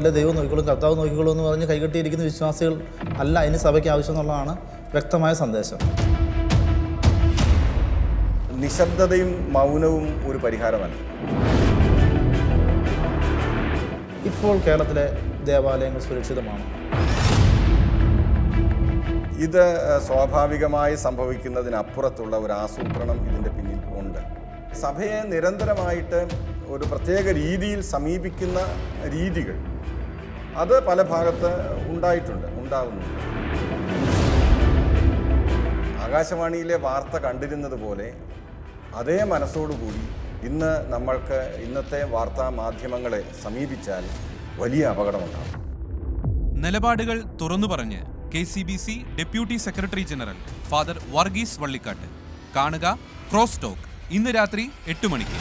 അല്ലെ ദൈവം നോക്കിക്കോളും കർത്താവ് നോക്കിക്കോളും എന്ന് പറഞ്ഞ് കൈകെട്ടിയിരിക്കുന്ന വിശ്വാസികൾ അല്ല ഇനി സഭയ്ക്ക് ആവശ്യം എന്നുള്ളതാണ് വ്യക്തമായ സന്ദേശം. നിശബ്ദതയും മൗനവും ഒരു പരിഹാരമല്ല. ഇപ്പോൾ കേരളത്തിലെ ദേവാലയങ്ങൾ സുരക്ഷിതമാണ്. ഇത് സ്വാഭാവികമായി സംഭവിക്കുന്നതിനപ്പുറത്തുള്ള ഒരു ആസൂത്രണം ഇതിന്റെ പിന്നിൽ ഉണ്ട്. സഭയെ നിരന്തരമായിട്ട് ഒരു പ്രത്യേക രീതിയിൽ സമീപിക്കുന്ന രീതികൾ അത് പല ഭാഗത്ത് ഉണ്ടായിട്ടുണ്ട് ഉണ്ടാകുന്നുണ്ട്. ആകാശവാണിയിലെ വാർത്ത കണ്ടിരുന്നത് പോലെ അതേ മനസ്സോടുകൂടി ഇന്ന് നമ്മൾക്ക് ഇന്നത്തെ വാർത്താ മാധ്യമങ്ങളെ സമീപിച്ചാൽ വലിയ അപകടമുണ്ടാകും. നിലപാടുകൾ തുറന്നു പറഞ്ഞ് K C B C deputy secretary general father Varghese Vallikkattu. കാണുക ക്രോസ് ടോക്ക് ഇന്ന് രാത്രി എട്ട് മണിക്ക്.